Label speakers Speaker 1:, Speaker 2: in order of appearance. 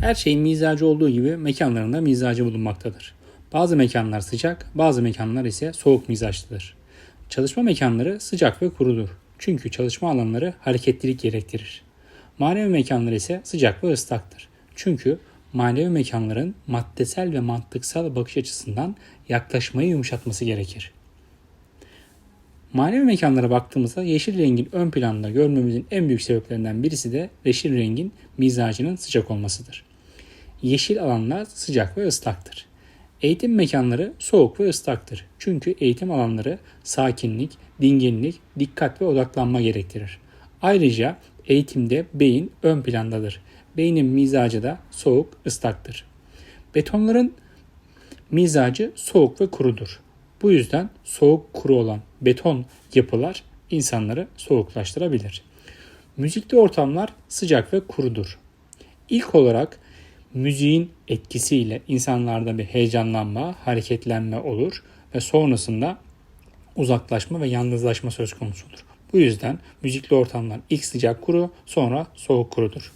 Speaker 1: Her şeyin mizacı olduğu gibi mekanlarında mizacı bulunmaktadır. Bazı mekanlar sıcak, bazı mekanlar ise soğuk mizaçlıdır. Çalışma mekanları sıcak ve kurudur. Çünkü çalışma alanları hareketlilik gerektirir. Manevi mekanlar ise sıcak ve ıslaktır. Çünkü manevi mekanların maddesel ve mantıksal bakış açısından yaklaşmayı yumuşatması gerekir. Manevi mekanlara baktığımızda yeşil rengin ön planda görmemizin en büyük sebeplerinden birisi de yeşil rengin mizacının sıcak olmasıdır. Yeşil alanlar sıcak ve ıslaktır. Eğitim mekanları soğuk ve ıslaktır. Çünkü eğitim alanları sakinlik, dinginlik, dikkat ve odaklanma gerektirir. Ayrıca eğitimde beyin ön plandadır. Beynin mizacı da soğuk, ıslaktır. Betonların mizacı soğuk ve kurudur. Bu yüzden soğuk kuru olan beton yapılar insanları soğuklaştırabilir. Müzikli ortamlar sıcak ve kurudur. İlk olarak müziğin etkisiyle insanlarda bir heyecanlanma, hareketlenme olur ve sonrasında uzaklaşma ve yalnızlaşma söz konusudur. Bu yüzden müzikli ortamlar ilk sıcak kuru, sonra soğuk kurudur.